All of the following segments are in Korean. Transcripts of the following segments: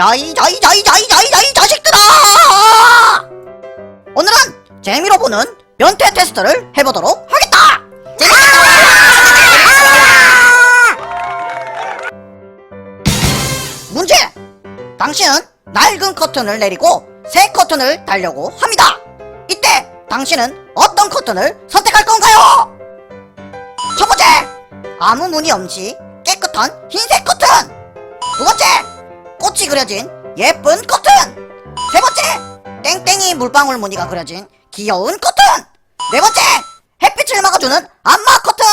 야이 야이 야이 야이 야이 야이 자식들아! 오늘은 재미로 보는 변태 테스트를 해보도록 하겠다. 문제! 당신은 낡은 커튼을 내리고 새 커튼을 달려고 합니다. 이때 당신은 어떤 커튼을 선택할 건가요? 첫 번째, 아무 무늬 없이 깨끗한 흰색 커튼. 두 번째, 꽃이 그려진 예쁜 커튼. 세 번째, 땡땡이 물방울 무늬가 그려진 귀여운 커튼. 네 번째, 햇빛을 막아주는 안마 커튼.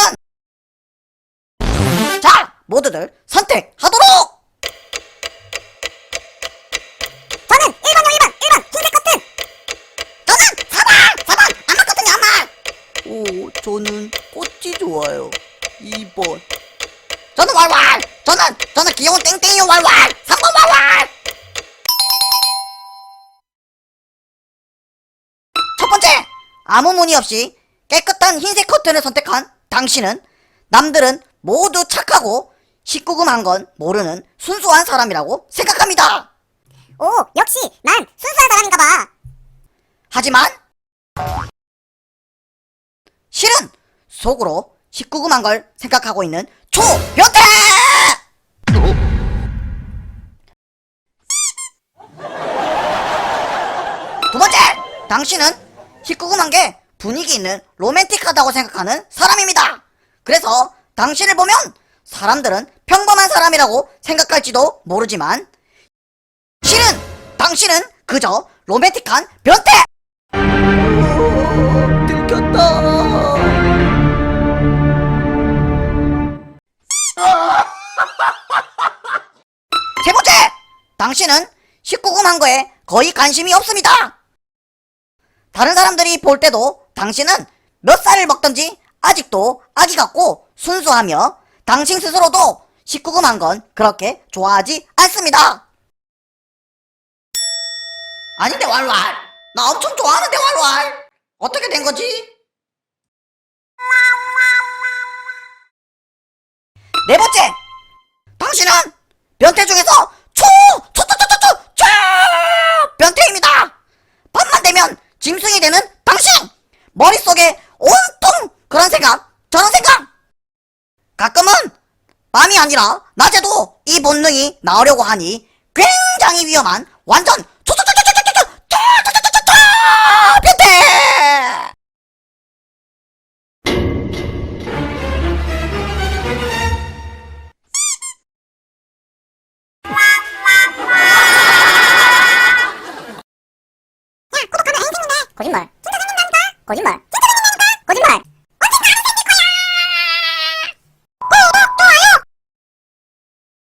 자, 모두들 선택하도록. 저는 1번요 1번 1번 흰색 커튼. 저는 4번 4번 안마 커튼이 안마. 오, 저는 꽃이 좋아요. 2번. 저는 왈왈! 저는, 저는 귀여운 땡땡이 왈왈! 3번 왈왈! 첫 번째! 아무 무늬 없이 깨끗한 흰색 커튼을 선택한 당신은 남들은 모두 착하고 19금 한 건 모르는 순수한 사람이라고 생각합니다. 오, 역시 난 순수한 사람인가 봐. 하지만 실은 속으로 19금 한 걸 생각하고 있는 초변태! 당신은 19금한 게 분위기 있는 로맨틱하다고 생각하는 사람입니다. 그래서 당신을 보면 사람들은 평범한 사람이라고 생각할지도 모르지만 실은 당신은 그저 로맨틱한 변태! 들켰다. 세 번째! 당신은 19금 한 거에 거의 관심이 없습니다. 다른 사람들이 볼 때도 당신은 몇 살을 먹던지 아직도 아기 같고 순수하며 당신 스스로도 19금한 건 그렇게 좋아하지 않습니다. 아닌데 왈왈. 나 엄청 좋아하는데 왈왈. 어떻게 된 거지? 네 번째! 당신은 변태 중에서! 초! 초! 속에 온통 그런 생각, 저런 생각! 가끔은 밤이 아니라 낮에도 이 본능이 나오려고 하니 굉장히 위험한 완전 변태! 거짓말. 진짜 생각난다. 거짓말.